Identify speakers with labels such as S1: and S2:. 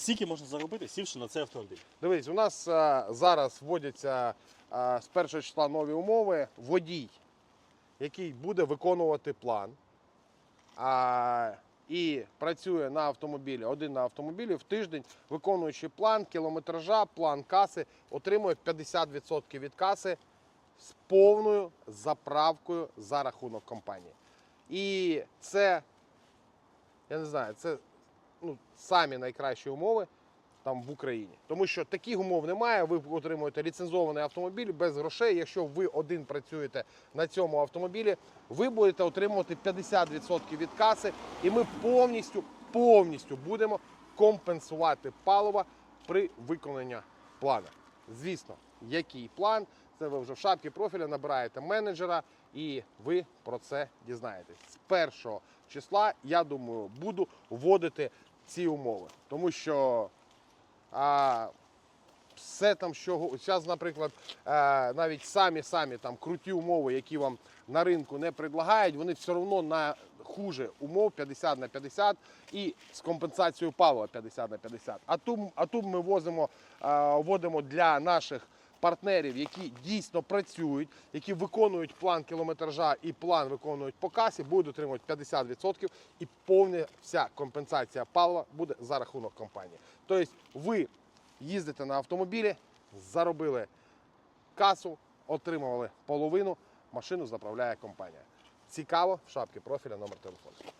S1: Скільки можна заробити, сівши на цей автомобіль?
S2: Дивись, у нас е, зараз вводяться е, з першого числа нові умови. Водій, який буде виконувати план а, і працює на автомобілі, один на автомобілі в тиждень, виконуючи план кілометража, план каси, отримує 50% від каси з повною заправкою за рахунок компанії. І це, я не знаю, це ну, самі найкращі умови там в Україні. Тому що таких умов немає. Ви отримуєте ліцензований автомобіль без грошей. Якщо ви один працюєте на цьому автомобілі, ви будете отримувати 50% від каси, і ми повністю, повністю будемо компенсувати паливо при виконанні плану. Звісно, який план? Це ви вже в шапці профіля набираєте менеджера, і ви про це дізнаєтесь. З першого числа, я думаю, буду вводити ці умови, тому що а, все там, що зараз, наприклад, е, навіть самі самі там круті умови, які вам на ринку не предлагають, вони все одно на хуже умов 50 на 50 і з компенсацією палива 50 на 50. А тут, а тут ми возимо, е, вводимо для наших партнерів, які дійсно працюють, які виконують план кілометража і план виконують по касі, будуть отримувати 50% і повна вся компенсація палива буде за рахунок компанії. Тобто ви їздите на автомобілі, заробили касу, отримували половину, машину заправляє компанія. Цікаво, в шапці профіля номер телефону.